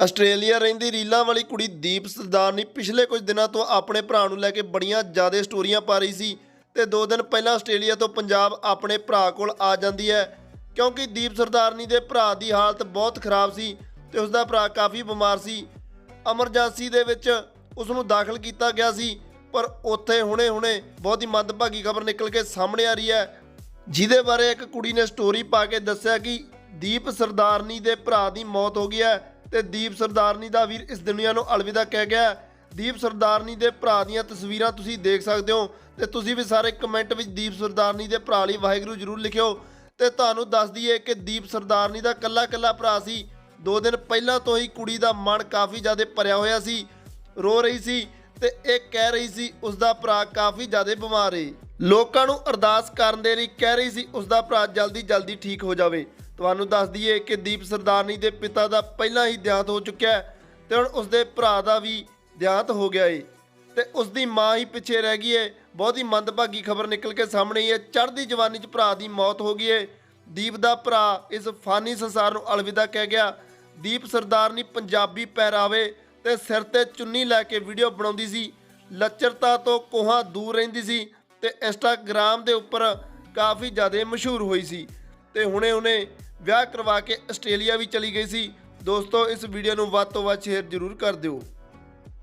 Australia ਰਹਿੰਦੀ ਰੀਲਾਂ ਵਾਲੀ ਕੁੜੀ ਦੀਪ ਸਰਦਾਰਨੀ ਪਿਛਲੇ ਕੁਝ ਦਿਨਾਂ ਤੋਂ ਆਪਣੇ ਭਰਾ ਨੂੰ ਲੈ ਕੇ ਬੜੀਆਂ ਜ਼ਿਆਦਾ ਸਟੋਰੀਆਂ ਪਾ ਰਹੀ ਸੀ ਤੇ 2 ਦਿਨ ਪਹਿਲਾਂ ਆਸਟ੍ਰੇਲੀਆ ਤੋਂ ਪੰਜਾਬ ਆਪਣੇ ਭਰਾ ਕੋਲ ਆ ਜਾਂਦੀ ਹੈ। ਕਿਉਂਕਿ ਦੀਪ ਸਰਦਾਰਨੀ ਦੇ ਭਰਾ ਦੀ ਹਾਲਤ ਬਹੁਤ ਖਰਾਬ ਸੀ ਤੇ ਉਸ ਦਾ ਭਰਾ ਕਾਫੀ ਬਿਮਾਰ ਸੀ। ਐਮਰਜੈਂਸੀ ਦੇ ਵਿੱਚ ਉਸ ਨੂੰ ਦਾਖਲ ਕੀਤਾ ਗਿਆ ਸੀ, ਪਰ ਉੱਥੇ ਹੁਣੇ-ਹੁਣੇ ਬਹੁਤ ਹੀ ਮੰਦਭਾਗੀ ਖਬਰ ਨਿਕਲ ਕੇ ਸਾਹਮਣੇ ਆ ਰਹੀ ਹੈ। ਜਿਹਦੇ ਬਾਰੇ ਇੱਕ ਕੁੜੀ ਨੇ ਸਟੋਰੀ ਪਾ ਕੇ ਦੱਸਿਆ ਕਿ ਦੀਪ ਸਰਦਾਰਨੀ ਦੇ ਭਰਾ ਦੀ ਮੌਤ ਹੋ ਗਈ ਹੈ। ਤੇ ਦੀਪ ਸਰਦਾਰਨੀ ਦਾ ਵੀਰ ਇਸ ਦੁਨੀਆ ਨੂੰ ਅਲਵਿਦਾ ਕਹਿ ਗਿਆ ਦੀਪ ਸਰਦਾਰਨੀ ਦੇ ਭਰਾ ਦੀਆਂ ਤਸਵੀਰਾਂ ਤੁਸੀਂ ਦੇਖ ਸਕਦੇ ਹੋ ਤੇ ਤੁਸੀਂ ਵੀ ਸਾਰੇ ਕਮੈਂਟ ਵਿੱਚ ਦੀਪ ਸਰਦਾਰਨੀ ਦੇ ਭਰਾ ਲਈ ਵਾਹਿਗੁਰੂ ਜ਼ਰੂਰ ਲਿਖਿਓ। ਤੇ ਤੁਹਾਨੂੰ ਦੱਸ ਦਈਏ ਕਿ ਦੀਪ ਸਰਦਾਰਨੀ ਦਾ ਕੱਲਾ-ਕੱਲਾ ਭਰਾ ਸੀ। ਦੋ ਦਿਨ ਪਹਿਲਾਂ ਤੋਂ ਹੀ ਕੁੜੀ ਦਾ ਮਨ ਕਾਫੀ ਜ਼ਿਆਦਾ ਭਰਿਆ ਹੋਇਆ ਸੀ, ਰੋ ਰਹੀ ਸੀ ਤੇ ਇਹ ਕਹਿ ਰਹੀ ਸੀ, ਉਸ ਦਾ ਭਰਾ ਕਾਫੀ ਜ਼ਿਆਦਾ ਬਿਮਾਰ ਏ। ਲੋਕਾਂ ਨੂੰ ਅਰਦਾਸ ਕਰਨ ਦੇ ਲਈ ਕਹਿ ਰਹੀ ਸੀ, ਉਸ ਦਾ ਭਰਾ ਜਲਦੀ ਜਲਦੀ ਠੀਕ ਹੋ ਜਾਵੇ। ਤੁਹਾਨੂੰ ਦੱਸ ਦਈਏ ਕਿ ਦੀਪ ਸਰਦਾਰਨੀ ਦੇ ਪਿਤਾ ਦਾ ਪਹਿਲਾਂ ਹੀ ਦੇਹਾਂਤ ਹੋ ਚੁੱਕਿਆ ਹੈ ਤੇ ਹੁਣ ਉਸਦੇ ਭਰਾ ਦਾ ਵੀ ਦੇਹਾਂਤ ਹੋ ਗਿਆ ਏ। ਤੇ ਉਸ ਦੀ ਮਾਂ ਹੀ ਪਿੱਛੇ ਰਹਿ ਗਈ ਏ। ਬਹੁਤ ਹੀ ਮੰਦਭਾਗੀ ਖਬਰ ਨਿਕਲ ਕੇ ਸਾਹਮਣੇ ਆਈ ਹੈ ਚੜ੍ਹਦੀ ਜਵਾਨੀ 'ਚ ਭਰਾ ਦੀ ਮੌਤ ਹੋ ਗਈ ਏ। ਦੀਪ ਦਾ ਭਰਾ ਇਸ ਫਾਨੀ ਸੰਸਾਰ ਨੂੰ ਅਲਵਿਦਾ ਕਹਿ ਗਿਆ। ਦੀਪ ਸਰਦਾਰਨੀ ਪੰਜਾਬੀ ਪਹਿਰਾਵੇ ਤੇ ਸਿਰ ਤੇ ਚੁੰਨੀ ਲੈ ਕੇ ਵੀਡੀਓ ਬਣਾਉਂਦੀ ਸੀ। ਲੱਚਰਤਾ ਤੋਂ ਕੋਹਾਂ ਦੂਰ ਰਹਿੰਦੀ ਸੀ ਤੇ ਇੰਸਟਾਗ੍ਰਾਮ ਦੇ ਉੱਪਰ ਕਾਫੀ ਜ਼ਿਆਦਾ ਮਸ਼ਹੂਰ ਹੋਈ ਸੀ। ਤੇ ਹੁਣੇ-ਹੁਣੇ ਵਿਆਹ ਕਰਵਾ ਕੇ ਆਸਟ੍ਰੇਲੀਆ ਵੀ ਚਲੀ ਗਈ ਸੀ। ਦੋਸਤੋ, ਇਸ ਵੀਡੀਓ ਨੂੰ ਵੱਧ ਤੋਂ ਵੱਧ ਸ਼ੇਅਰ ਜ਼ਰੂਰ ਕਰ ਦਿਓ।